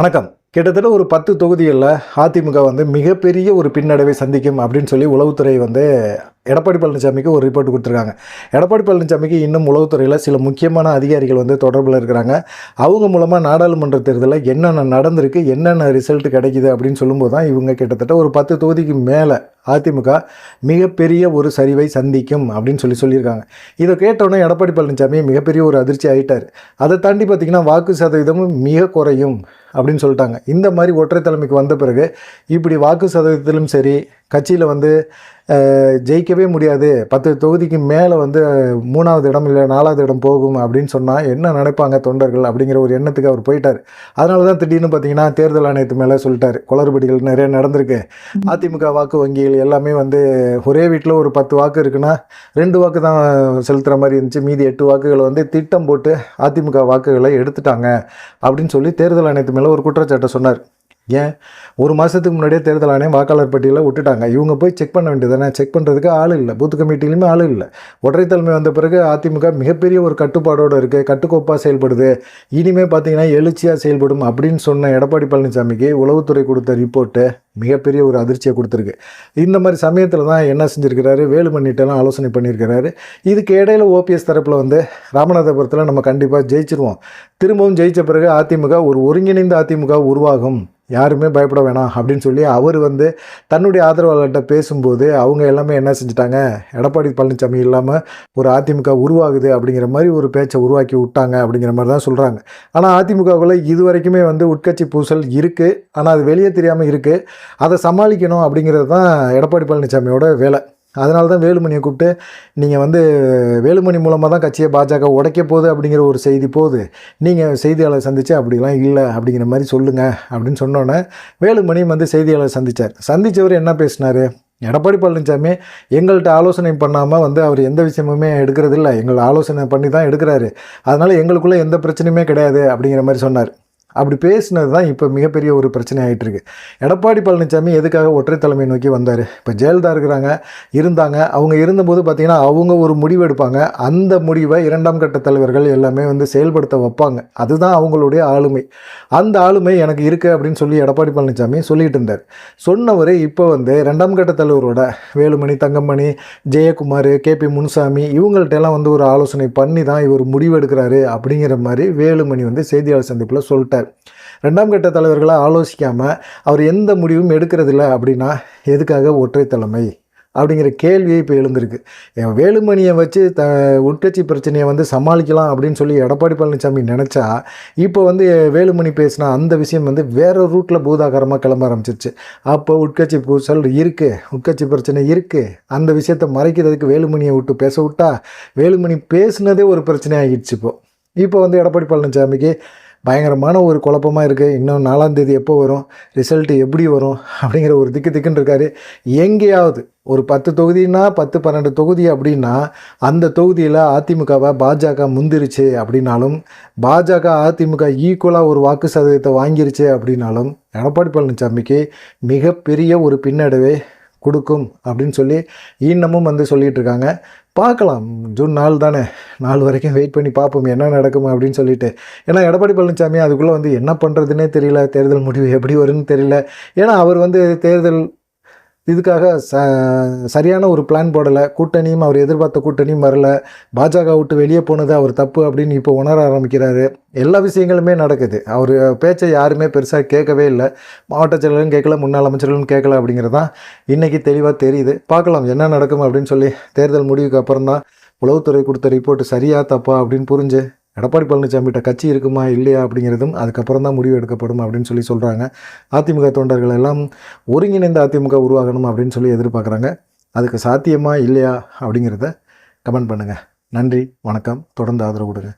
வணக்கம். கிட்டத்தட்ட ஒரு பத்து தொகுதிகளில் அதிமுக வந்து மிகப்பெரிய ஒரு பின்னடைவை சந்திக்கும் அப்படின்னு சொல்லி உளவுத்துறை வந்து எடப்பாடி பழனிசாமிக்கு ஒரு ரிப்போர்ட் கொடுத்துருக்காங்க. எடப்பாடி பழனிசாமிக்கு இன்னும் உளவுத்துறையில் சில முக்கியமான அதிகாரிகள் வந்து தொடர்பில் இருக்கிறாங்க. அவங்க மூலமாக நாடாளுமன்ற தேர்தலில் என்னென்ன நடந்திருக்கு என்னென்ன ரிசல்ட் கிடைக்குது அப்படின்னு சொல்லும்போது தான் இவங்க கிட்டத்தட்ட ஒரு பத்து தொகுதிக்கு மேலே அதிமுக மிகப்பெரிய ஒரு சரிவை சந்திக்கும் அப்படின்னு சொல்லி சொல்லியிருக்காங்க. இதை கேட்டோன்னே எடப்பாடி பழனிசாமி மிகப்பெரிய ஒரு அதிர்ச்சி ஆகிட்டார் அதை தாண்டி பார்த்திங்கன்னா வாக்கு சதவீதமும் மிக குறையும் அப்படின்னு சொல்லிட்டாங்க. இந்த மாதிரி ஒற்றை தலைமைக்கு வந்த பிறகு இப்படி வாக்கு சதவீதத்திலும் சரி கட்சியில் வந்து ஜெயிக்கவே முடியாது. பத்து தொகுதிக்கு மேலே வந்து மூணாவது இடம் இல்லை நாலாவது இடம் போகும் அப்படின்னு சொன்னால் என்ன நினைப்பாங்க தொண்டர்கள் அப்படிங்கிற ஒரு எண்ணத்துக்கு அவர் போயிட்டார். அதனால தான் திடீர்னு பார்த்தீங்கன்னா தேர்தல் ஆணையத்து மேலே சொல்லிட்டார். குளறுபடிகள் நிறைய நடந்திருக்கு. அதிமுக வாக்கு வங்கிகள் எல்லாமே வந்து ஒரே வீட்டில் ஒரு பத்து வாக்கு இருக்குன்னா ரெண்டு வாக்கு தான் செலுத்துகிற மாதிரி இருந்துச்சு. மீதி எட்டு வாக்குகளை வந்து திட்டம் போட்டு அதிமுக வாக்குகளை எடுத்துட்டாங்க அப்படின்னு சொல்லி தேர்தல் ஆணையத்து மேலே ஒரு குற்றச்சாட்டை சொன்னார். ஏன்? ஒரு மாதத்துக்கு முன்னாடியே தேர்தல் ஆணையம் வாக்காளர் பட்டியலில் விட்டுட்டாங்க. இவங்க போய் செக் பண்ண வேண்டியதானே செக் பண்ணுறதுக்கு ஆள் இல்லை. பூத் கமிட்டிலையுமே ஆள் இல்லை. ஒற்றை வந்த பிறகு அதிமுக மிகப்பெரிய ஒரு கட்டுப்பாடோடு இருக்குது கட்டுக்கோப்பாக செயல்படுது. இனிமேல் பார்த்தீங்கன்னா எழுச்சியாக செயல்படும் அப்படின்னு சொன்ன எடப்பாடி பழனிசாமிக்கு உளவுத்துறை கொடுத்த ரிப்போர்ட்டு மிகப்பெரிய ஒரு அதிர்ச்சியை கொடுத்துருக்கு. இந்த மாதிரி சமயத்தில் தான் என்ன செஞ்சுருக்கிறாரு? வேலுமணிட்டெல்லாம் ஆலோசனை பண்ணியிருக்கிறாரு இதுக்கு இடையில ஓபிஎஸ் தரப்பில் வந்து ராமநாதபுரத்தில் நம்ம கண்டிப்பாக ஜெயிச்சிருவோம். திரும்பவும் ஜெயிச்ச பிறகு அதிமுக ஒரு ஒருங்கிணைந்த அதிமுக உருவாகும். யாருமே பயப்பட வேணாம் அப்படின்னு சொல்லி அவர் வந்து தன்னுடைய ஆதரவாளர்கிட்ட பேசும்போது அவங்க எல்லாமே என்ன செஞ்சுட்டாங்க? எடப்பாடி பழனிசாமி இல்லாமல் ஒரு அதிமுக உருவாகுது அப்படிங்கிற மாதிரி ஒரு பேச்சை உருவாக்கி விட்டாங்க அப்படிங்கிற மாதிரி தான் சொல்கிறாங்க ஆனால் அதிமுகவுக்குள்ளே இது வரைக்குமே வந்து உட்கட்சி பூசல் இருக்குது ஆனால் அது வெளியே தெரியாமல் இருக்குது அதை சமாளிக்கணும் அப்படிங்கிறது தான் எடப்பாடி பழனிசாமியோட வேலை. அதனால தான் வேலுமணியை கூப்பிட்டு நீங்கள் வந்து வேலுமணி மூலமாக தான் கட்சியை பாஜக உடைக்க போகுது அப்படிங்கிற ஒரு செய்தி போகுது. நீங்கள் செய்தியாளர் சந்திச்சு அப்படிலாம் இல்லை அப்படிங்கிற மாதிரி சொல்லுங்கள் அப்படின்னு சொன்னோன்னே வேலுமணி வந்து செய்தியாளர் சந்தித்தார் சந்தித்தவர் என்ன பேசினார்? எடப்பாடி பழனிசாமி எங்கள்கிட்ட ஆலோசனை பண்ணாமல் வந்து அவர் எந்த விஷயமுமே எடுக்கிறதில்ல. எங்களை ஆலோசனை பண்ணி தான் எடுக்கிறாரு. அதனால் எங்களுக்குள்ளே எந்த பிரச்சனையுமே கிடையாது அப்படிங்கிற மாதிரி சொன்னார். அப்படி பேசினது தான் இப்போ மிகப்பெரிய ஒரு பிரச்சனை ஆகிட்டு இருக்கு எடப்பாடி பழனிசாமி எதுக்காக ஒற்றை தலைமை நோக்கி வந்தார்? இப்போ ஜெயலலிதா இருக்கிறாங்க இருந்தாங்க. அவங்க இருந்தபோது பார்த்திங்கன்னா அவங்க ஒரு முடிவு எடுப்பாங்க. அந்த முடிவை இரண்டாம் கட்ட தலைவர்கள் எல்லாமே வந்து செயல்படுத்த வைப்பாங்க. அதுதான் அவங்களுடைய ஆளுமை. அந்த ஆளுமை எனக்கு இருக்குது அப்படின்னு சொல்லி எடப்பாடி பழனிசாமி சொல்லிட்டு இருந்தார். சொன்னவர் இப்போ வந்து ரெண்டாம் கட்ட தலைவரோட வேலுமணி தங்கமணி ஜெயக்குமார் கே பி முனுசாமி இவங்கள்ட்டெல்லாம் வந்து ஒரு ஆலோசனை பண்ணி தான் இவர் முடிவு எடுக்கிறாரு அப்படிங்கிற மாதிரி வேலுமணி வந்து செய்தியாளர் சந்திப்பில் சொல்லிட்டார். ரெண்டாம் கட்ட தலைவர்களை ஆலோசிக்காமல் அவர் எந்த முடிவும் எடுக்கிறதில்ல அப்படின்னா எதுக்காக ஒற்றை தலைமை அப்படிங்கிற கேள்வியே இப்போ எழுந்திருக்கு. என் வேலுமணியை வச்சு த உட்கட்சி பிரச்சனையை வந்து சமாளிக்கலாம் அப்படின்னு சொல்லி எடப்பாடி பழனிசாமி நினச்சா இப்போ வந்து வேலுமணி பேசினா அந்த விஷயம் வந்து வேறு ரூட்டில் பூதாகரமாக கிளம்ப ஆரம்பிச்சிருச்சு. அப்போ உட்கட்சி பூசல் இருக்குது உட்கட்சி பிரச்சனை இருக்குது அந்த விஷயத்தை மறைக்கிறதுக்கு வேலுமணியை விட்டு பேச விட்டா வேலுமணி பேசுனதே ஒரு பிரச்சனை ஆகிடுச்சு இப்போ. இப்போ வந்து எடப்பாடி பழனிசாமிக்கு பயங்கரமான ஒரு குழப்பமாக இருக்குது இன்னும் நாலாந்தேதி எப்போ வரும்? ரிசல்ட்டு எப்படி வரும்? அப்படிங்கிற ஒரு திக்கு திக்குன்னு இருக்காரு. எங்கேயாவது ஒரு பத்து தொகுதினா பத்து பன்னெண்டு தொகுதி அப்படின்னா அந்த தொகுதியில் அதிமுகவை பாஜக முந்திருச்சு அப்படின்னாலும் பாஜக அதிமுக ஈக்குவலாக ஒரு வாக்கு சதவீதத்தை வாங்கிருச்சு அப்படின்னாலும் எடப்பாடி பழனிசாமிக்கு மிகப்பெரிய ஒரு பின்னடைவே கொடுக்கும் அப்படின்னு சொல்லி இன்னமும் வந்து சொல்லிகிட்டு இருக்காங்க பார்க்கலாம். ஜூன் நாலு தானே. நாலு வரைக்கும் வெயிட் பண்ணி பார்ப்போம். என்ன நடக்கும் அப்படின்னு சொல்லிட்டு. ஏன்னா எடப்பாடி பழனிசாமி அதுக்குள்ளே வந்து என்ன பண்ணுறதுனே தெரியல. தேர்தல் முடிவு எப்படி வரும்னு தெரியல. ஏன்னா அவர் வந்து தேர்தல் இதுக்காக ச சரியான ஒரு பிளான் போடலை. கூட்டணியும் அவர் எதிர்பார்த்த கூட்டணியும் வரல. பாஜக விட்டு வெளியே போனது அவர் தப்பு அப்படின்னு இப்போ உணர ஆரம்பிக்கிறாரு. எல்லா விஷயங்களுமே நடக்குது. அவர் பேச்சை யாருமே பெருசாக கேட்கவே இல்லை. மாவட்ட செயலரும் கேட்கல முன்னாள் அமைச்சர்களும் கேட்கல அப்படிங்கிறது தான் இன்றைக்கி தெளிவாக தெரியுது. பார்க்கலாம் என்ன நடக்கும் அப்படின்னு சொல்லி தேர்தல் முடிவுக்கு அப்புறம் தான் உளவுத்துறை கொடுத்த ரிப்போர்ட் சரியா தப்பா அப்படின்னு புரிஞ்சு எடப்பாடி பழனிசாமிகிட்ட கட்சி இருக்குமா இல்லையா அப்படிங்கிறதும் அதுக்கப்புறம் தான் முடிவு எடுக்கப்படும் அப்படின்னு சொல்லி சொல்கிறாங்க அதிமுக தொண்டர்கள் எல்லாம் ஒருங்கிணைந்த அதிமுக உருவாகணும் அப்படின்னு சொல்லி எதிர்பார்க்குறாங்க. அதுக்கு சாத்தியமா இல்லையா அப்படிங்கிறத கமெண்ட் பண்ணுங்கள் நன்றி வணக்கம். தொடர்ந்து ஆதரவு கொடுங்க.